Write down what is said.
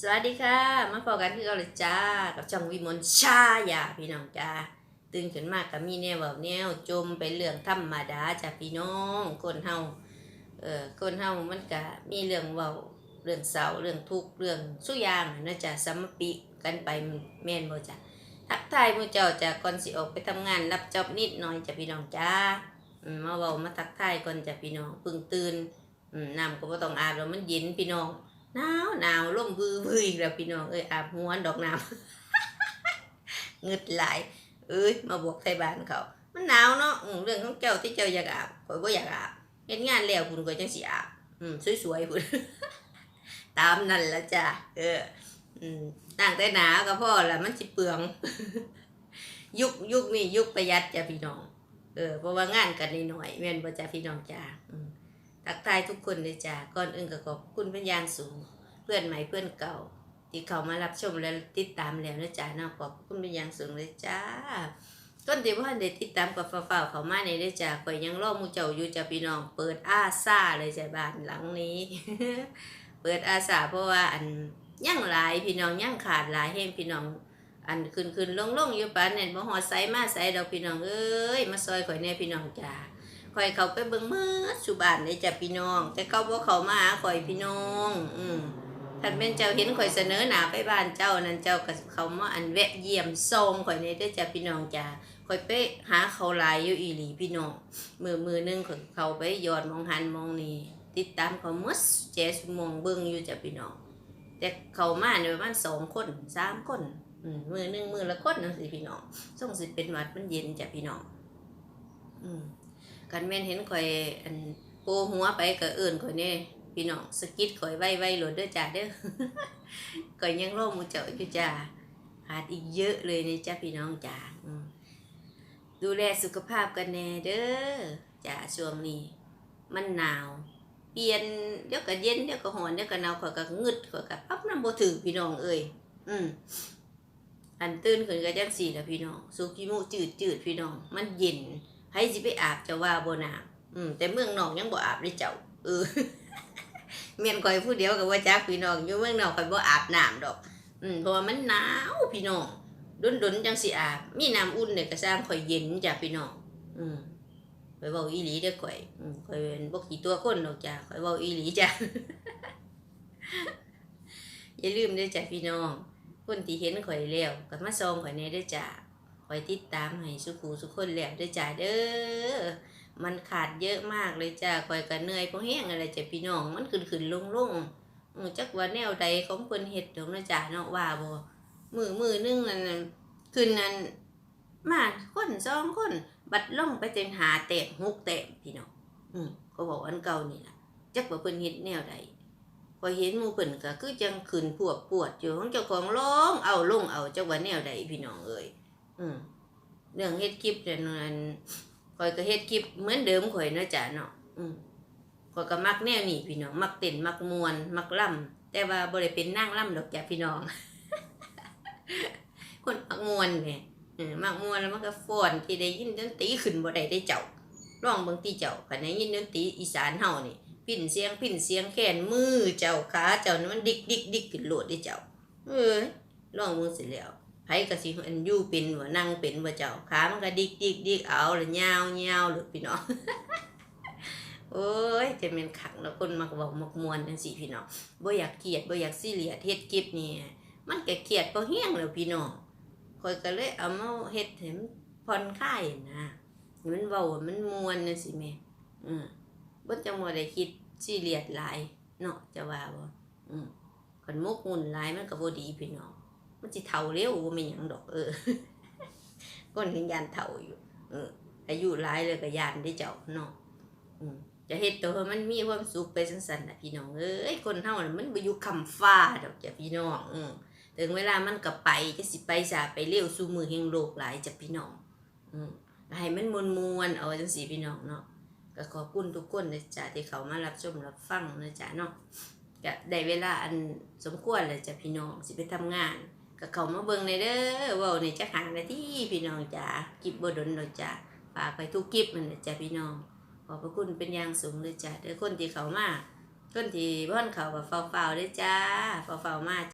สวัสดีค่ะ มาพอกันคือเราเลยจ้า กับช่องวิมลชาอย่าพี่น้องจ้าตื่นขึ้นมากกับมีแนวแบบแนวจมไปเรื่องธรรมดาจ้าพี่น้องคนเฮาเอ่อคนเฮามันก็มีเรื่องเว้าเรื่องเศร้าเรื่องทุกข์เรื่องสุยางนะจ้ะสมปิกันไปแม่นบ่จ้ะทักทายมู่เจ้าจ้ะก่อนสิออกไปทำงานรับจอบนิดหน่อยจ้ะพี่น้องจ้ามาเว้ามาทักทายก่อนจ้ะพี่น้องเพิ่งตื่นน้ำก็บ่ต้องอาบแล้วมันเย็นพี่น้อง หนาวหนาวลมวือวืออีกแล้วพี่น้องเอ้ยอาบหัวดอกน้ำเงึดไหลายเอ้ยมาบอกไทยบ้านเขา มันหนาวเนาะเรื่องของเจ้าที่เจ้าอยากอาบข่อยบ่อยากอาบเฮ็ดงานแล้วคุณก็จังสิอาบอืมสวยๆพุ่นตามนั่นละจ้ะเอออืมตั้งแต่หนาวก็พอละมันสิเปลือง ยุคยุคนี้ยุคประหยัดจ้ะพี่น้องเออเพราะว่างานกันน้อยๆแม่นบ่จ้ะพี่น้องจ้ะอืม ทักทายทุกคนเลยจ้าก่อนอื่นก็ขอบคุณเป็นอย่างสูง เพื่อนใหม่เพื่อนเก่า ที่เขามารับชมและติดตามแล้วนะจ้าเนาะขอบคุณเป็นอย่างสูงเลยจ้าต้นที่ว่าเด็ติดตามกับฝ้าวๆเขามาในเด้จ้าข่อยยังรอมูเจ้าอยู่จ้าพี่น้อง เปิดอาซาเลยจ้าบ้านหลังนี้ เปิดอาซาเพราะว่าอันยังหลายพี่น้องยังขาดหลายแห่งพี่น้องอันขึ้นขึ้นลงลงอยู่ปานเนี่ยบ่ฮอดไสมาไสดอกพี่น้องเอ้ยมาซอยข่อยแน่พี่น้องจ้า ข่อยเขาไปเบิ่งมือสุบานเลยจ้ะพี่น้อง แต่เขาบ่เขามาหาข่อยพี่น้อง อืมท่านเป็นเจ้าเห็นข่อยเสนอหนาไปบ้านเจ้านั่นเจ้าก็เขามาอันแวะเยี่ยมทรงข่อยนี่ได้จ้ะพี่น้องจ้ะข่อยไปหาเขาลายอยู่อีหลีพี่น้องมือมือหนึงข่อยเขาไปยอดมองหันมองนี่ติดตามเขาหมดเจสมองเบิ่งอยู่จ้ะพี่น้องแต่เขามาเนี่ยประมาณสองคนสามคนมือหนึ่งมือละคนนั่นสิพี่น้องส่งสิเป็นวัดมันเย็นจ้ะพี่น้องอืม กันแม่นเห็นข่อยอันโปหัวไปก็เอื่นข่อยนี่พี่น้องสกิดข่อยไว้ไว้หลดเด้อจ้าเด้อข่อยยังโลมมือเจ้าอยู่จ้าขาดอีกเยอะเลยนี่จ้าพี่น้องจ้าดูแลสุขภาพกันแน่เด้อจ้าช่วงนี้ มันหนาว เปลี่ยนเดี๋ยวก็เย็นเดี๋ยวก็ร้อนเดี๋ยวก็หนาวข่อยก็งึดข่อยก็ปั๊บน้ำโบถึงพี่น้องเอ้ยอืมอันตื่นขึ้นก็จังสี่ละพี่น้องสุกิมุจืดจืดพี่น้อง มันเย็น ให้สิไปอาบจะว่าบ่นาอืมแต่เมืองนอกยังบ่อาบเลยเจ้าเออเมียนข่อยผู้เดียวกับว่าจักพี่น้องอยู่เมืองนอกข่อยบ่อาบน้ำดอก อืมเพราะว่ามันหนาวพี่น้องดนๆจังสิอาบมีน้ำอุ่นเนี่ยก็สร้างข่อยเย็นจ้ะพี่น้อง อืมข่อยเว้าอีหลีเด้อข่อยอืมข่อยเป็นบ่กี่ตัวคนดอกจ้ะข่อยเว้าอีหลีจ้ะอย่าลืมเด้อจ้ะพี่น้องคนที่เห็นข่อยแล้วก็มาส่องข่อยแน่เด้อจ้ะ อยติดตามให้สุขูสุขคนแล้วด้วยจ้าเด้อ มันขาดเยอะมากเลยจ้าคอยกันเหนื่อยเพราะแห้งอะไรจ้ะพี่น้อง มันขึ้นขึ้นลงลงจักว่าแนวใดของเพิ่นเฮ็ดดอกนะจ้าเนาะว่าบ่มือมือนึงนั่นขึ้นนั่นมาคนสองคน บัดล่องไปเต็มหาแต้มหกแต้มพี่น้อง อืมก็บอกอันเก่านี่ล่ะจักว่าเพิ่นเฮ็ดแนวใดพอยเห็นมูเพิ่นก็คือจังขึ้นพวกปวดอยู่ของเจ้าของลงเอาลงเอาจักว่าแนวใดพี่น้องเอ้ย อืมเรื่องเฮ็ดคลิปเนี่ยนั่นข่อยก็เฮ็ดคลิปเหมือนเดิมข่อยเนาะจ้ะเนาะอืมข่อยก็มักแนวนี้พี่น้อง มักเต้นมักมวน มักล่ำแต่ว่าบ่ได้เป็นนางล่ำดอกจ้ะพี่น้อง คนมักมวนเนี่ยเออมักมวนแล้วมันก็ฟ้อนที่ได้ยินดนตรีขึ้นบ่ได้ได้เจ้าร้องเบิ่งที่เจ้าคันได้ยินดนตรีอีสานเฮานี่พิ้นเสียงพิ้นเสียงแขนมือเจ้าขาเจ้านี่มันดิกดิกดิกขึ้นโลดได้เจ้า เอ้ยร้องมือสิแล้ว ก็สิอันยู่เป็นว่านั่งเป็นว่าเจ้าขามันก็ดิกดิกดิกเอาแล้วยาวยาวเลยพี่น้องโอ้ยจะเป็นขังแล้วคนมักเว้ามักมวนจังซี่พี่น้องบ่อยากเครียดบ่อยากซีเรียสเฮ็ดคลิปนี่มันก็เครียดบ่แห้ยงแล้วพี่น้องข่อยก็เลยเอามาเฮ็ดให้มันผ่อนคลายนะมันเว้าให้มันมวนจังซี่แม่อืมบ่จังว่ได้คิดซีเรียสหลายเนาะจะว่าบ่อืมคันมกมุ่นหลายมันก็บ่ดีพี่น้อง มันสิเฒ่าเร็วบ่แม่หยังดอก เออก้นถึงยานเฒ่าอยู่ เออ อายุหลายเลยก็ยานได้เจ้าเนาะอืมจะเฮ็ดตัวมันมีความสุขไปจังซั่นน่ะพี่น้องเอ้ยคนเฮาน่ะมันบ่อยู่คำฟ้าดอกจ้ะพี่น้องอืมถึงเวลามันก็ไปจะสิไปซาไปเร็วสู่มือแห่งโลกหลายจ้ะพี่น้อง อืมให้มันมวนๆเอาจังซี่พี่น้องเนาะก็ขอบคุณทุกคนนะจ๊ะที่เขามารับชมรับฟังนะจ๊ะเนาะก็ได้เวลาอันสมควรแล้วจ้ะพี่น้องสิไปทำงาน ก็เขามาเบิ่งในเด้อเว้าในจักหานาที่พี่น้องจ๋ากิบบ่ดนดอกจ๋าฝากไปทุกคลิปนั่นแหละจ้ะพี่น้อง ขอบพระคุณเป็นอย่างสูงเลยจ้ะเด้อคนที่เขามาคนที่บ่ทันเข้าก็เฝ้าๆเด้อจ้าเฝ้าๆมา